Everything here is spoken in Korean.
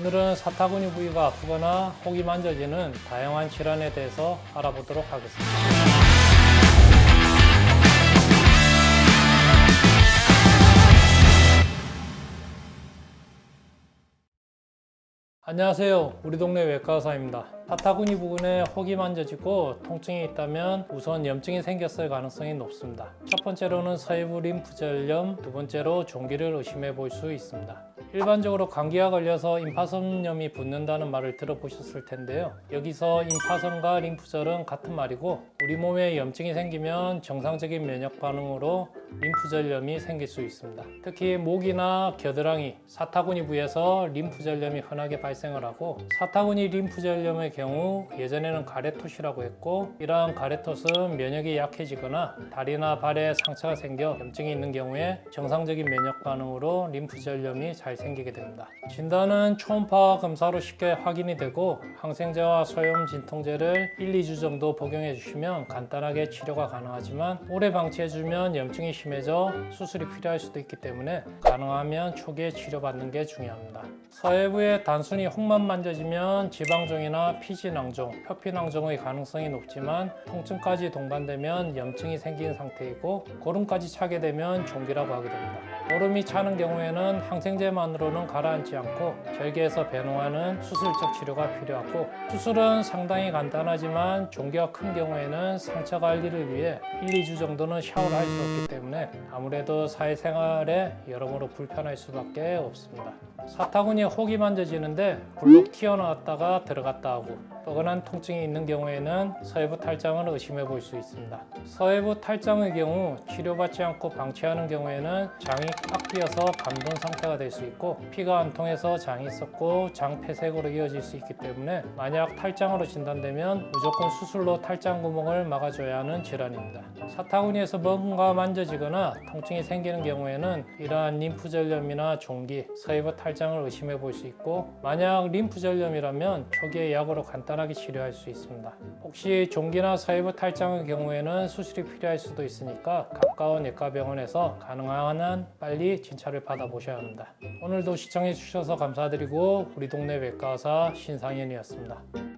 오늘은 사타구니 부위가 아프거나 혹이 만져지는 다양한 질환에 대해서 알아보도록 하겠습니다. 안녕하세요. 우리 동네 외과 의사입니다. 사타구니 부분에 혹이 만져지고 통증이 있다면 우선 염증이 생겼을 가능성이 높습니다. 첫 번째로는 서해부 림프절염, 두 번째로 종기를 의심해 볼 수 있습니다. 일반적으로 감기가 걸려서 임파선염이 붙는다는 말을 들어보셨을 텐데요. 여기서 임파선과 림프절은 같은 말이고 우리 몸에 염증이 생기면 정상적인 면역 반응으로 림프절염이 생길 수 있습니다. 특히 목이나 겨드랑이, 사타구니 부에서 림프절염이 흔하게 발생을 하고 사타구니 림프절염의 경우 예전에는 가래토시라고 했고 이러한 가래토스는 면역이 약해지거나 다리나 발에 상처가 생겨 염증이 있는 경우에 정상적인 면역 반응으로 림프절염이 잘 생기게 됩니다. 진단은 초음파 검사로 쉽게 확인이 되고 항생제와 소염 진통제를 1, 2주 정도 복용해 주시면 간단하게 치료가 가능하지만 오래 방치해 주면 염증이 심해져 수술이 필요할 수도 있기 때문에 가능하면 초기에 치료받는 게 중요합니다. 서해부에 단순히 혹만 만져지면 지방종이나 피지낭종, 표피낭종의 가능성이 높지만 통증까지 동반되면 염증이 생긴 상태이고 고름까지 차게 되면 종기라고 하게 됩니다. 고름이 차는 경우에는 항생제만 으로는 가라앉지 않고 절개에서 배농하는 수술적 치료가 필요하고 수술은 상당히 간단하지만 종기가 큰 경우에는 상처 관리를 위해 1, 2주 정도는 샤워를 할 수 없기 때문에 아무래도 사회생활에 여러모로 불편할 수밖에 없습니다. 사타구니에 혹이 만져지는데 굴룩 튀어나왔다가 들어갔다 하고 뻐근한 통증이 있는 경우에는 서해부 탈장을 의심해 볼 수 있습니다. 서해부 탈장의 경우 치료받지 않고 방치하는 경우에는 장이 꽉 끼어서 감돈 상태가 될 수 있고 피가 안 통해서 장이 썩고 장 폐색으로 이어질 수 있기 때문에 만약 탈장으로 진단되면 무조건 수술로 탈장 구멍을 막아줘야 하는 질환입니다. 사타구니에서 뭔가 만져지거나 통증이 생기는 경우에는 이러한 림프절염이나 종기, 서해부 탈장을 의심해 볼 수 있고 만약 림프절염이라면 초기에 약으로 간단 하게 치료할 수 있습니다. 혹시 종기나 서해부 탈장의 경우에는 수술이 필요할 수도 있으니까 가까운 내과 병원에서 가능한 한 빨리 진찰을 받아보셔야 합니다. 오늘도 시청해 주셔서 감사드리고 우리 동네 외과 의사 신상현이었습니다.